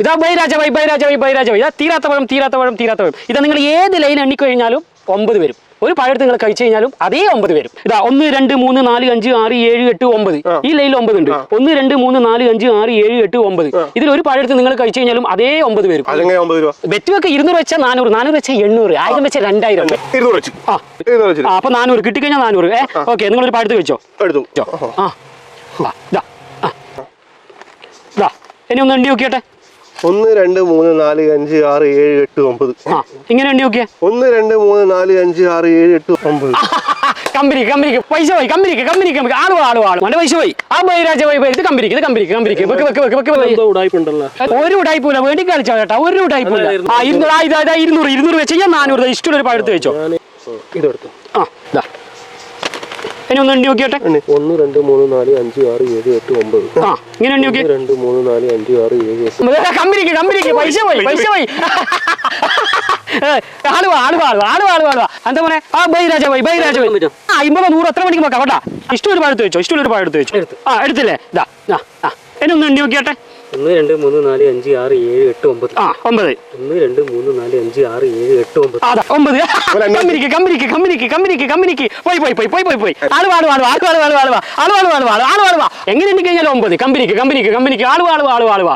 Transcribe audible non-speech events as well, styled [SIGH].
ഇതാ ബൈരാജ വൈ ബൈരാജ വൈ ബൈരാജ വൈ ഇതാ തീരാത്ത പഴം തീരാത്ത പഴം തീരാത്ത പഴം ഇതാ നിങ്ങൾ ഏത് ലൈൻ എണ്ണിക്കഴിഞ്ഞാലും ഒമ്പത് വരും. ഒരു പഴത്ത് നിങ്ങൾ കഴിച്ചു കഴിഞ്ഞാലും അതേ ഒമ്പത് വരും. ഇതാ ഒന്ന് രണ്ട് മൂന്ന് നാല് അഞ്ച് ആറ് ഏഴ് എട്ട് ഒമ്പത്. ഈ ലൈനിൽ ഒമ്പത് ഉണ്ട്. ഒന്ന് രണ്ട് മൂന്ന് നാല് അഞ്ച് ആറ് ഏഴ് എട്ട് ഒമ്പത്. ഇതിൽ ഒരു പഴത്ത് നിങ്ങൾ കഴിച്ചു കഴിഞ്ഞാലും അതേ ഒമ്പത് വരും. ബെറ്റ് വെക്ക് ഇരുന്നൂറ് വെച്ചാൽ നാനൂറ്. നാനൂറ് വെച്ചാൽ എണ്ണൂറ്. ആയിരം വെച്ചാൽ രണ്ടായിരം. ആ. അപ്പൊ നാനൂറ്. കിട്ടിക്കഴിഞ്ഞാൽ നാനൂറ്. ഏ? ഓക്കെ നിങ്ങൾ ഒരു പഴത്ത് വെച്ചോ എടുത്തു. ചോ. ആ. ഇതാ ഇതാ ഇനി ഒന്ന് എണ്ണി നോക്കിയട്ടെ. ഒന്ന് രണ്ട് മൂന്ന് നാല് അഞ്ച് ആറ് ഏഴ് എട്ട് ഒമ്പത്. ഇങ്ങനെ നോക്കിയേ. ഒന്ന് രണ്ട് മൂന്ന് നാല് അഞ്ച് ആറ് ഏഴ് എട്ട് ഒമ്പത്. [LAUGHS] കമ്പനിക്ക് കമ്പനിക്ക് പൈസ പോയി കമ്പനിക്ക് കമ്പനിക്ക് ആൾ ആൾ ആൾ അവന്റെ പൈസ പോയി. ആ ബൈരാജ പോയി പോയി. ഇത് കമ്പനിക്ക് ഇത് കമ്പനിക്ക് കമ്പനിക്ക്. വെക്ക് വെക്ക് വെക്ക് വെക്ക് ഉടായ്പുണ്ടല്ലോ. ഒരു ഉടായ്പൂല വേണ്ടി കളിച്ചോ ചേട്ടാ ഒരു ഉടായ്പൂല ആ ഇരുന്നൂറ്. ആ ഇതാ ഇരുന്നൂറ് ഇരുന്നൂറ് വെച്ച്. ഞാൻ നാനൂറ് ഇഷ്ടമുള്ള ഒരു പഴത്ത് വെച്ചോ. ഇതെടുത്തു. ആ ഇതാ ഇനി ഒന്ന് എണ്ണി നോക്കിയോട്ടെ? ഒന്ന് രണ്ട് മൂന്ന് നാല് അഞ്ച് ആറ് ഏഴ് എട്ട് ഒമ്പത്. ആ ഇങ്ങനെ എണ്ണി നോക്കി. രണ്ട് മൂന്ന് നാല് അഞ്ച് ആറ് ഏഴ് കമ്പനിക്ക് കമ്പനിക്ക് പൈസ പോയി പൈസ പോയി. എന്താ പറയാ ആ അമ്പത് നൂറ് എത്ര മണിക്ക് നോക്കാം കേട്ടാ. ഇഷ്ടം ഒരു പഴത്ത് വെച്ചോ ഇഷ്ടം ഒരുപാട് എടുത്ത് വെച്ചോ. ആ എടുത്തില്ലേ? ഇതാ ആ ആ എന്നെ ഒന്ന് എണ്ണി നോക്കിയാട്ടെ ഒന്ന് രണ്ട് മൂന്ന് നാല് അഞ്ച് ആറ് ഏഴ് എട്ട് ഒമ്പത് ആ ഒമ്പത് ഒന്ന് രണ്ട് മൂന്ന് നാല് അഞ്ച് ആറ് ഏഴ് എട്ട് ഒമ്പത് അതാ ഒമ്പത് കമ്പനിക്ക് കമ്പനിക്ക് കമ്പനിക്ക് കമ്പനിക്ക് കമ്പനിക്ക് പോയി പോയി പോയി പോയി പോയി പോയി ആൾ വാൾ വാൾ ആൾ വാൾ വാൾ വാൾ ആൾ വാൾ വാൾ വാൾ ആൾ വാൾ വാ എങ്ങനെ എണ്ണി കഴിഞ്ഞാലും ഒമ്പത് കമ്പനിക്ക് കമ്പനിക്ക് കമ്പനിക്ക് ആൾ വാൾ വാൾ വാൾ വാ